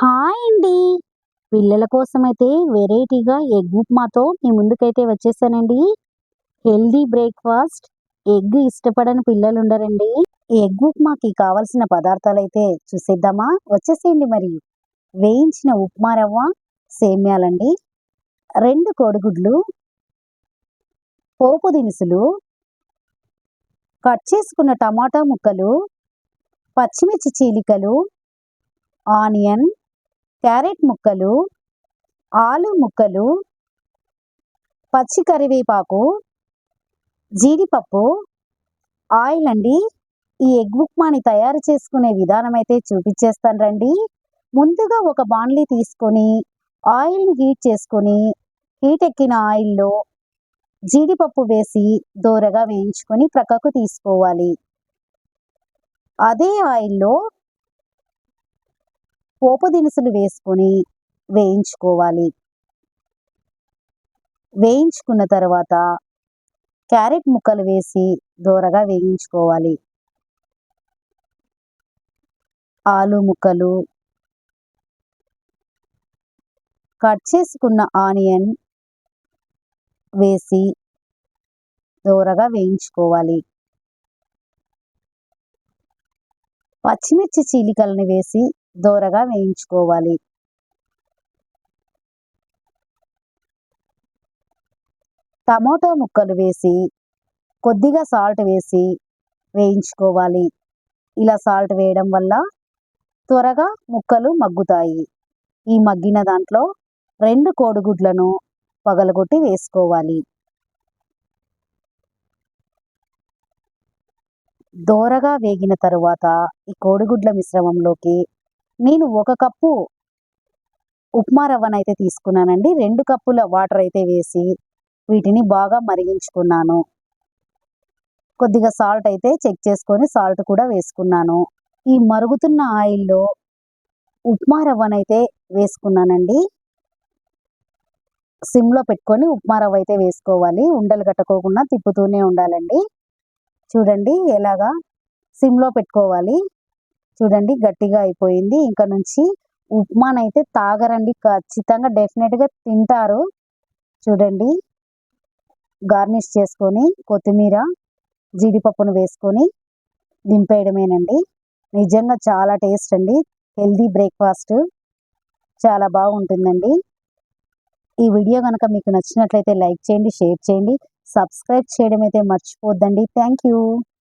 Hi అండి. పిల్లల కోసమైతే వెరైటీగా ఎగ్ ఉప్మాతో మీ ముందుకైతే వచ్చేసానండి. హెల్దీ బ్రేక్ఫాస్ట్ ఎగ్ ఇష్టపడని పిల్లలు ఉండరండి ఎగ్ ఉప్మాకి కావలసిన పదార్థాలు అయితే చూసేద్దామా? వచ్చేసేయండి మరి. వేయించిన ఉప్మా రవ్వ సేమ్యాలండి. రెండు కోడిగుడ్లు పోపు దినుసులు కట్ చేసుకున్న టమాటా ముక్కలు పచ్చిమిర్చి చీలికలు ఆనియన్ క్యారెట్ ముక్కలు ఆలు ముక్కలు పచ్చి కరివేపాకు జీడిపప్పు ఆయిల్ అండి. ఈ ఎగ్ ఉప్మాని తయారు చేసుకునే విధానం అయితే చూపించేస్తాను రండి. ముందుగా ఒక బాండ్లీ తీసుకొని ఆయిల్ని హీట్ చేసుకొని హీట్ ఎక్కిన ఆయిల్లో జీడిపప్పు వేసి దోరగా వేయించుకొని ప్రక్కకు తీసుకోవాలి. అదే ఆయిల్లో పోపు దినుసులు వేసుకొని వేయించుకోవాలి. వేయించుకున్న తర్వాత క్యారెట్ ముక్కలు వేసి దోరగా వేయించుకోవాలి. ఆలు ముక్కలు కట్ చేసుకున్న ఆనియన్ వేసి దూరగా వేయించుకోవాలి. పచ్చిమిర్చి చీలికలను వేసి దోరగా వేయించుకోవాలి. టమోటా ముక్కలు వేసి కొద్దిగా సాల్ట్ వేసి వేయించుకోవాలి. ఇలా సాల్ట్ వేయడం వల్ల త్వరగా ముక్కలు మగ్గుతాయి. ఈ మగ్గిన దాంట్లో రెండు కోడిగుడ్లను పగలగొట్టి వేసుకోవాలి. దోరగా వేగిన తరువాత ఈ కోడిగుడ్ల మిశ్రమంలోకి నేను ఒక కప్పు ఉప్మా రవ్వనైతే తీసుకున్నానండి. రెండు కప్పుల వాటర్ అయితే వేసి వీటిని బాగా మరిగించుకున్నాను. కొద్దిగా సాల్ట్ అయితే చెక్ చేసుకొని సాల్ట్ కూడా వేసుకున్నాను. ఈ మరుగుతున్న ఆయిల్లో ఉప్మా రవ్వనైతే వేసుకున్నానండి. సిమ్లో పెట్టుకొని ఉప్మా రవ్వ అయితే వేసుకోవాలి. ఉండలు కట్టుకోకుండా తిప్పుతూనే ఉండాలండి. చూడండి ఎలాగా సిమ్లో పెట్టుకోవాలి. చూడండి గట్టిగా అయిపోయింది. ఇంకా నుంచి ఉప్మానైతే తాగరండి. ఖచ్చితంగా డెఫినెట్గా తింటారు. చూడండి గార్నిష్ చేసుకొని కొత్తిమీర జీడిపప్పును వేసుకొని దింపేయడమేనండి. నిజంగా చాలా టేస్ట్ అండి. Healthy breakfast. చాలా బాగుంటుందండి. ఈ వీడియో కనుక మీకు నచ్చినట్లయితే లైక్ చేయండి షేర్ చేయండి. సబ్స్క్రైబ్ చేయడం అయితే మర్చిపోద్దండి. Thank you.